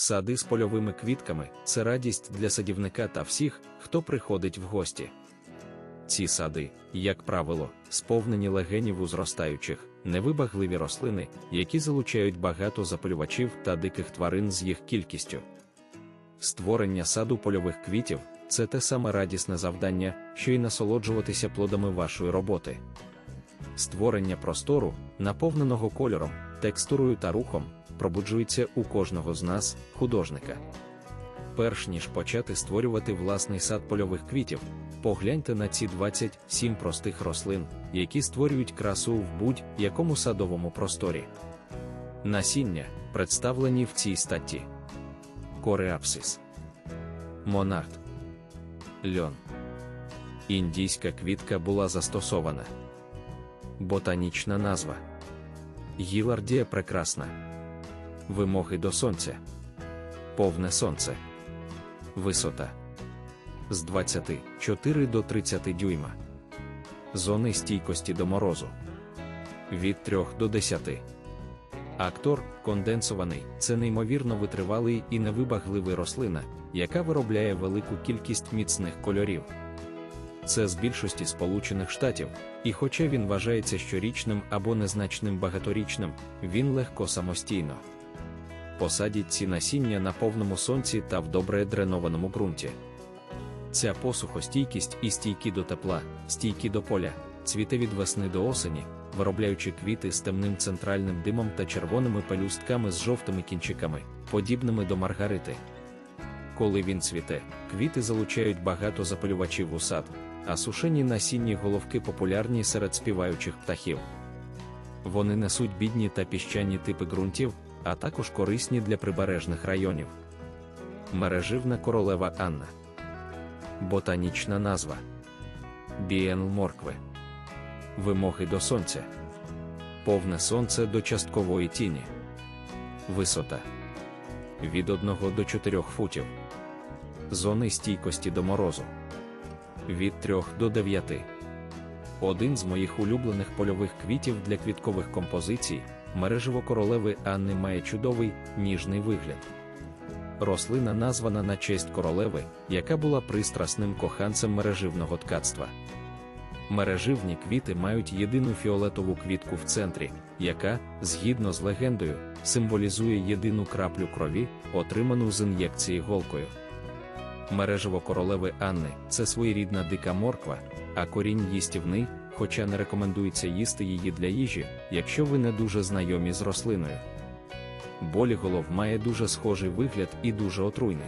Сади з польовими квітками це радість для садівника та всіх, хто приходить в гості. Ці сади, як правило, сповнені легенів у зростаючих, невибагливі рослини, які залучають багато запалювачів та диких тварин з їх кількістю. Створення саду польових квітів це те саме радісне завдання, що й насолоджуватися плодами вашої роботи. Створення простору, наповненого кольором, текстурою та рухом, пробуджується у кожного з нас, художника. Перш ніж почати створювати власний сад польових квітів, погляньте на ці 27 простих рослин, які створюють красу в будь-якому садовому просторі. Насіння представлені в цій статті. Кореапсис, Монарт, Льон. Індійська квітка була застосована. Ботанічна назва. Гілардія прекрасна. Вимоги до сонця. Повне сонце. Висота з 24 до 30 дюйма. Зони стійкості до морозу від 3 до 10. Актор конденсований це неймовірно витривалий і невибагливий рослина, яка виробляє велику кількість міцних кольорів. Це з більшості Сполучених Штатів, і хоча він вважається щорічним або незначним багаторічним, він легко самостійно. Посадіть ці насіння на повному сонці та в добре дренованому ґрунті. Ця посухостійкість і стійкі до тепла, стійкі до поля, цвіте від весни до осені, виробляючи квіти з темним центральним димом та червоними пелюстками з жовтими кінчиками, подібними до маргарити. Коли він цвіте, квіти залучають багато запалювачів у сад, а сушені насінні головки популярні серед співаючих птахів. Вони несуть бідні та піщані типи ґрунтів, а також корисні для прибережних районів. Мереживна королева Анна. Ботанічна назва Біенл моркви. Вимоги до сонця. Повне сонце до часткової тіні. Висота від 1 до 4 футів. Зони стійкості до морозу від 3 до 9. Один з моїх улюблених польових квітів для квіткових композицій мережево королеви Анни має чудовий ніжний вигляд. Рослина названа на честь королеви, яка була пристрасним коханцем мереживного ткацтва. Мереживні квіти мають єдину фіолетову квітку в центрі, яка, згідно з легендою, символізує єдину краплю крові, отриману з ін'єкції голкою. Мережево королеви Анни це своєрідна дика морква, а корінь їстівний, хоча не рекомендується їсти її для їжі, якщо ви не дуже знайомі з рослиною. Боліголов має дуже схожий вигляд і дуже отруйний.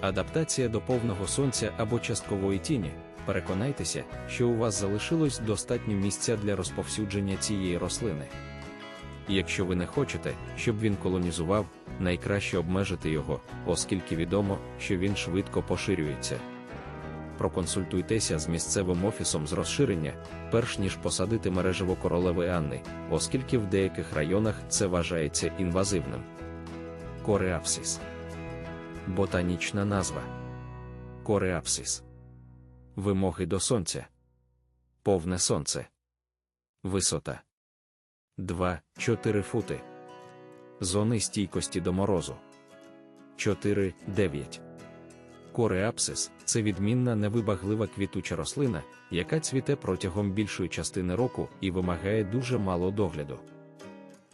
Адаптація до повного сонця або часткової тіні. Переконайтеся, що у вас залишилось достатньо місця для розповсюдження цієї рослини. Якщо ви не хочете, щоб він колонізував, найкраще обмежити його, оскільки відомо, що він швидко поширюється. Проконсультуйтеся з місцевим офісом з розширення, перш ніж посадити мережево королеви Анни, оскільки в деяких районах це вважається інвазивним. Кореапсис. Ботанічна назва Кореапсис. Вимоги до сонця. Повне сонце. Висота 2-4 фути. Зони стійкості до морозу 4-9. Кореапсис це відмінна невибаглива квітуча рослина, яка цвіте протягом більшої частини року і вимагає дуже мало догляду.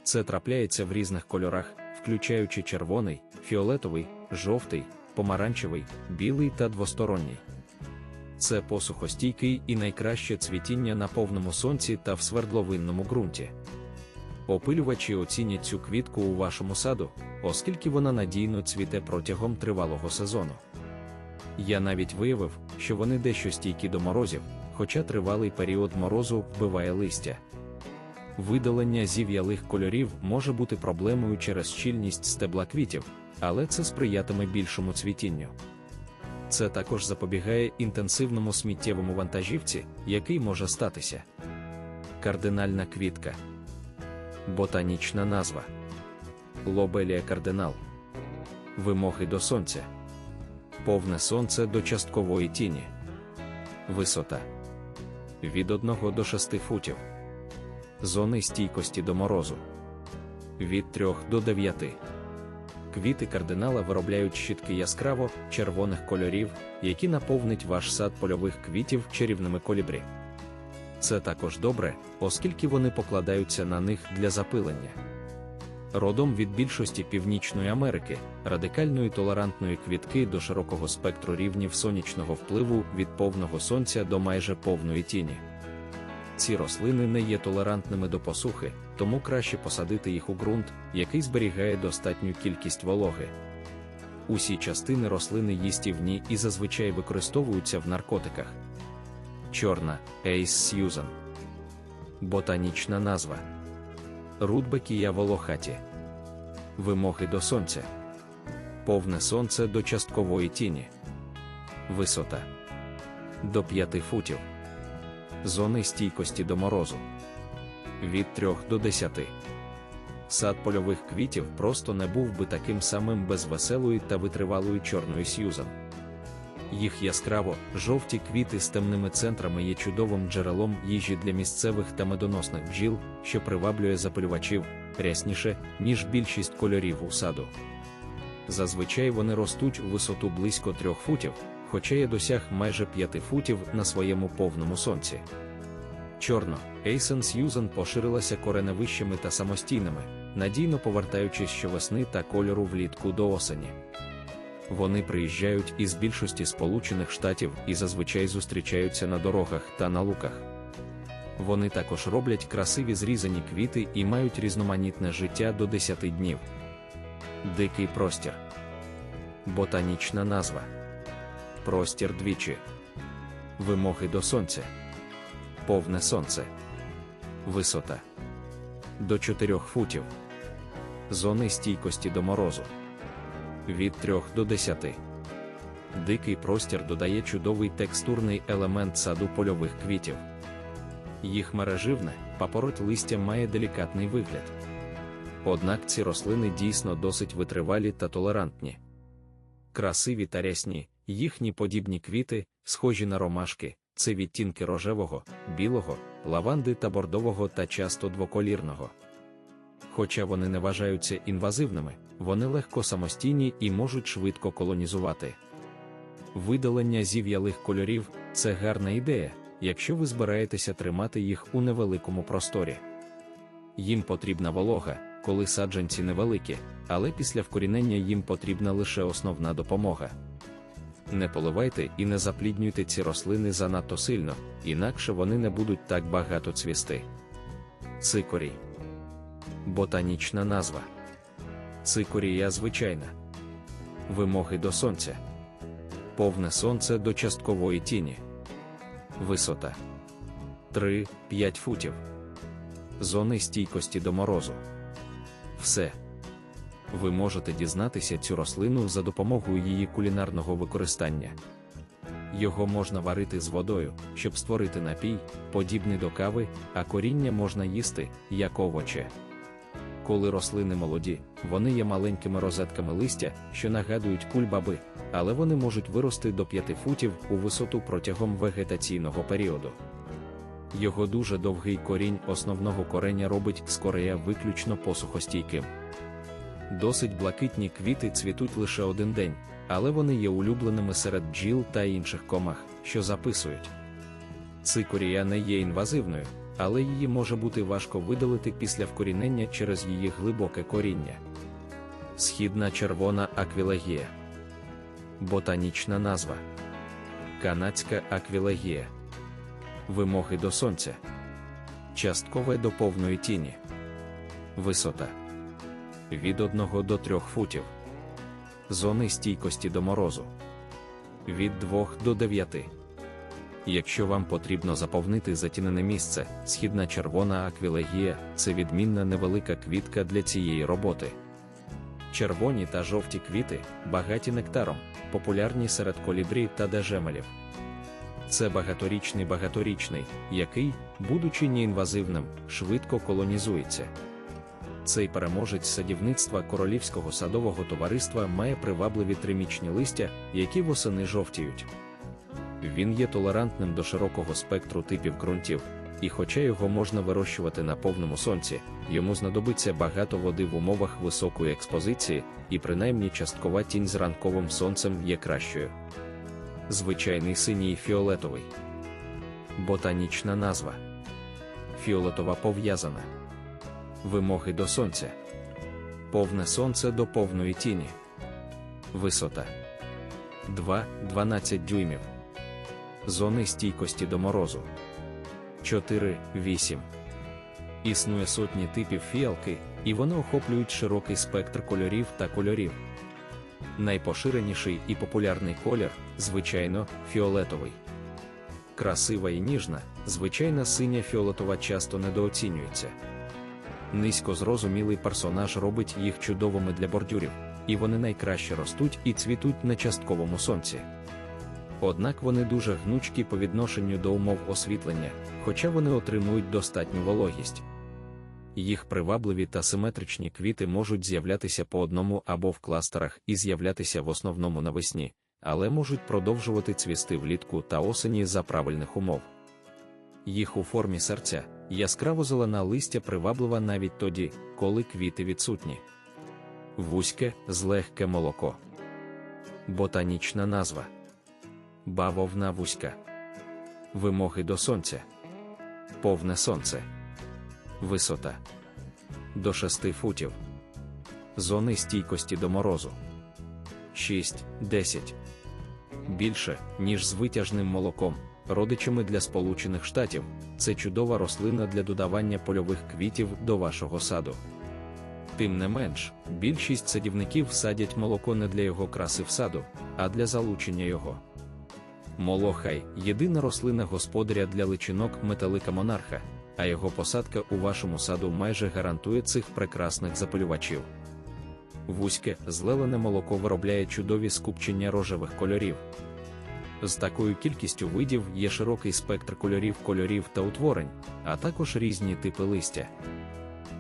Це трапляється в різних кольорах, включаючи червоний, фіолетовий, жовтий, помаранчевий, білий та двосторонній. Це посухостійкий і найкраще цвітіння на повному сонці та в свердловинному ґрунті. Опилювачі оцінять цю квітку у вашому саду, оскільки вона надійно цвіте протягом тривалого сезону. Я навіть виявив, що вони дещо стійкі до морозів, хоча тривалий період морозу вбиває листя. Видалення зів'ялих кольорів може бути проблемою через щільність стебла квітів, але це сприятиме більшому цвітінню. Це також запобігає інтенсивному сміттєвому вантажівці, який може статися. Кардинальна квітка. Ботанічна назва Лобелія кардинал. Вимоги до сонця. Повне сонце до часткової тіні. Висота від 1 до 6 футів. Зони стійкості до морозу від 3 до 9. Квіти кардинала виробляють щітки яскраво червоних кольорів, які наповнить ваш сад польових квітів чарівними колібрі. Це також добре, оскільки вони покладаються на них для запилення. Родом від більшості Північної Америки, радикальної толерантної квітки до широкого спектру рівнів сонячного впливу від повного сонця до майже повної тіні. Ці рослини не є толерантними до посухи, тому краще посадити їх у ґрунт, який зберігає достатню кількість вологи. Усі частини рослини їстівні і зазвичай використовуються в наркотиках. Чорна Ейс Сьюзан. Ботанічна назва. Рудбекія волохаті. Вимоги до сонця. Повне сонце до часткової тіні. Висота до 5 футів. Зони стійкості до морозу від 3 до 10. Сад польових квітів просто не був би таким самим без веселої та витривалої чорної Сьюзан. Їх яскраво, жовті квіти з темними центрами є чудовим джерелом їжі для місцевих та медоносних бджіл, що приваблює запилювачів рясніше, ніж більшість кольорів у саду. Зазвичай вони ростуть у висоту близько 3 футів, хоча я досяг майже 5 футів на своєму повному сонці. Чорно, Ейсен Сьюзен поширилася кореневищами та самостійними, надійно повертаючись щовесни та кольору влітку до осені. Вони приїжджають із більшості Сполучених Штатів і зазвичай зустрічаються на дорогах та на луках. Вони також роблять красиві зрізані квіти і мають різноманітне життя до 10 днів. Дикий простір. Ботанічна назва. Простір двічі. Вимоги до сонця. Повне сонце. Висота до 4 футів. Зони стійкості до морозу від 3 до 10. Дикий простір додає чудовий текстурний елемент саду польових квітів. Їх мереживне, папороть листя має делікатний вигляд. Однак ці рослини дійсно досить витривалі та толерантні. Красиві та рясні, їхні подібні квіти, схожі на ромашки, це відтінки рожевого, білого, лаванди та бордового та часто двоколірного. Хоча вони не вважаються інвазивними, вони легко самостійні і можуть швидко колонізувати. Видалення зів'ялих кольорів це гарна ідея, якщо ви збираєтеся тримати їх у невеликому просторі. Їм потрібна волога, коли саджанці невеликі, але після вкорінення їм потрібна лише основна допомога. Не поливайте і не запліднюйте ці рослини занадто сильно, інакше вони не будуть так багато цвісти. Цикорій. Ботанічна назва. Цикорія звичайна. Вимоги до сонця. Повне сонце до часткової тіні. Висота 3-5 футів. Зони стійкості до морозу. Все. Ви можете дізнатися цю рослину за допомогою її кулінарного використання. Його можна варити з водою, щоб створити напій, подібний до кави, а коріння можна їсти як овоче. Коли рослини молоді, вони є маленькими розетками листя, що нагадують кульбаби, але вони можуть вирости до 5 футів у висоту протягом вегетаційного періоду. Його дуже довгий корінь основного кореня робить скорея виключно посухостійким. Досить блакитні квіти цвітуть лише один день, але вони є улюбленими серед бджіл та інших комах, що записують. Цикорія не є інвазивною, але її може бути важко видалити після вкорінення через її глибоке коріння. Східна червона аквілегія. Ботанічна назва. Канадська аквілегія. Вимоги до сонця. Часткове до повної тіні. Висота від 1 до 3 футів. Зони стійкості до морозу від 2 до 9. Якщо вам потрібно заповнити затінене місце, східна червона аквілегія це відмінна невелика квітка для цієї роботи. Червоні та жовті квіти, багаті нектаром, популярні серед колібрі та дежемелів. Це багаторічний багаторічний, який, будучи неінвазивним, швидко колонізується. Цей переможець садівництва Королівського садового товариства має привабливі тримічні листя, які восени жовтіють. Він є толерантним до широкого спектру типів ґрунтів, і хоча його можна вирощувати на повному сонці, йому знадобиться багато води в умовах високої експозиції, і принаймні часткова тінь з ранковим сонцем є кращою. Звичайний синій фіолетовий. Ботанічна назва. Фіолетова пов'язана. Вимоги до сонця. Повне сонце до повної тіні. Висота 2-12 дюймів. Зони стійкості до морозу 4-8. Існує сотні типів фіалки, і вони охоплюють широкий спектр кольорів та кольорів. Найпоширеніший і популярний колір, звичайно, фіолетовий. Красива і ніжна, звичайна синя фіолетова часто недооцінюється. Низько зрозумілий персонаж робить їх чудовими для бордюрів, і вони найкраще ростуть і цвітуть на частковому сонці. Однак вони дуже гнучкі по відношенню до умов освітлення, хоча вони отримують достатню вологість. Їх привабливі та симетричні квіти можуть з'являтися по одному або в кластерах і з'являтися в основному навесні, але можуть продовжувати цвісти влітку та осені за правильних умов. Їх у формі серця яскраво зелена листя приваблива навіть тоді, коли квіти відсутні. Вузьке, злегке молоко. Ботанічна назва. Бавовна вузька. Вимоги до сонця. Повне сонце. Висота до 6 футів. Зони стійкості до морозу 6-10. Більше, ніж з витяжним молоком, родичами для Сполучених Штатів. Це чудова рослина для додавання польових квітів до вашого саду. Тим не менш, більшість садівників садять молоко не для його краси в саду, а для залучення його. Молохай єдина рослина господаря для личинок металика монарха, а його посадка у вашому саду майже гарантує цих прекрасних запалювачів. Вузьке, злелене молоко виробляє чудові скупчення рожевих кольорів. З такою кількістю видів є широкий спектр кольорів кольорів та утворень, а також різні типи листя.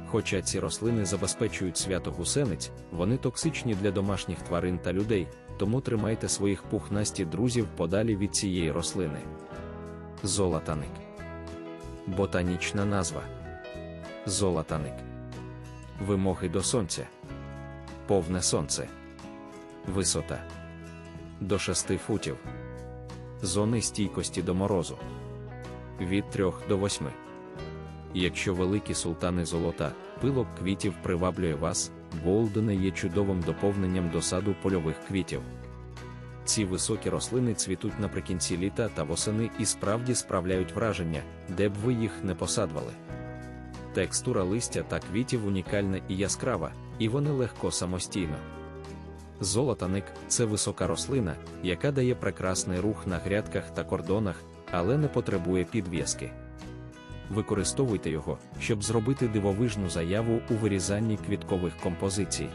Хоча ці рослини забезпечують свято гусениць, вони токсичні для домашніх тварин та людей, тому тримайте своїх пухнасті друзів подалі від цієї рослини. Золотаник. Ботанічна назва. Золотаник. Вимоги до сонця. Повне сонце. Висота до 6 футів. Зони стійкості до морозу від 3 до 8. Якщо великі султани золота, пилок квітів приваблює вас, Голдене є чудовим доповненням до саду польових квітів. Ці високі рослини цвітуть наприкінці літа та восени і справді справляють враження, де б ви їх не посадвали. Текстура листя та квітів унікальна і яскрава, і вони легко самостійно. Золотаник це висока рослина, яка дає прекрасний рух на грядках та кордонах, але не потребує підв'язки. Використовуйте його, щоб зробити дивовижну заяву у вирізанні квіткових композицій.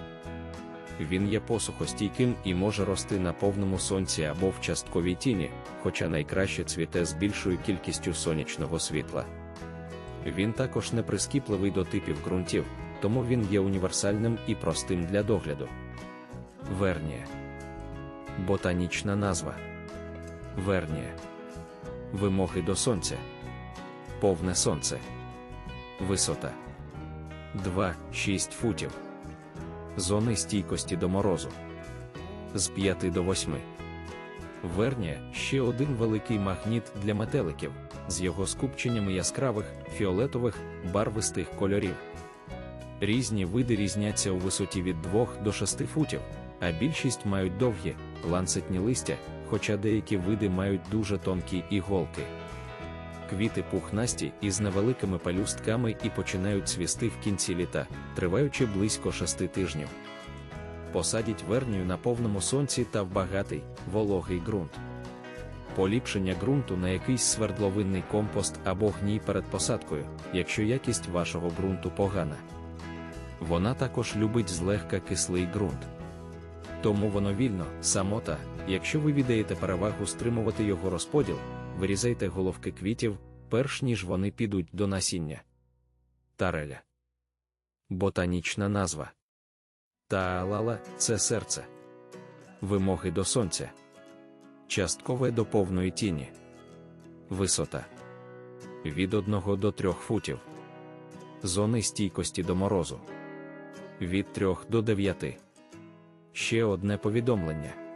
Він є посухостійким і може рости на повному сонці або в частковій тіні, хоча найкраще цвіте з більшою кількістю сонячного світла. Він також не прискіпливий до типів ґрунтів, тому він є універсальним і простим для догляду. Вернія. Ботанічна назва. Вернія. Вимоги до сонця. Повне сонце. Висота 2-6 футів. Зони стійкості до морозу з 5 до 8. Вернія ще один великий магніт для метеликів з його скупченнями яскравих, фіолетових, барвистих кольорів. Різні види різняться у висоті від 2 до 6 футів, а більшість мають довгі, ланцетні листя, хоча деякі види мають дуже тонкі іголки. Квіти пухнасті із невеликими палюстками і починають цвісти в кінці літа, триваючи близько шести тижнів. Посадіть вернію на повному сонці та в багатий, вологий ґрунт. Поліпшення ґрунту на якийсь свердловинний компост або гній перед посадкою, якщо якість вашого ґрунту погана. Вона також любить злегка кислий ґрунт. Тому воно вільно, самота, якщо ви віддаєте перевагу стримувати його розподіл, вирізайте головки квітів, перш ніж вони підуть до насіння. Тареля. Ботанічна назва. Таалала це серце. Вимоги до сонця. Часткове до повної тіні. Висота від 1 до 3 футів. Зони стійкості до морозу від 3 до 9. Ще одне повідомлення.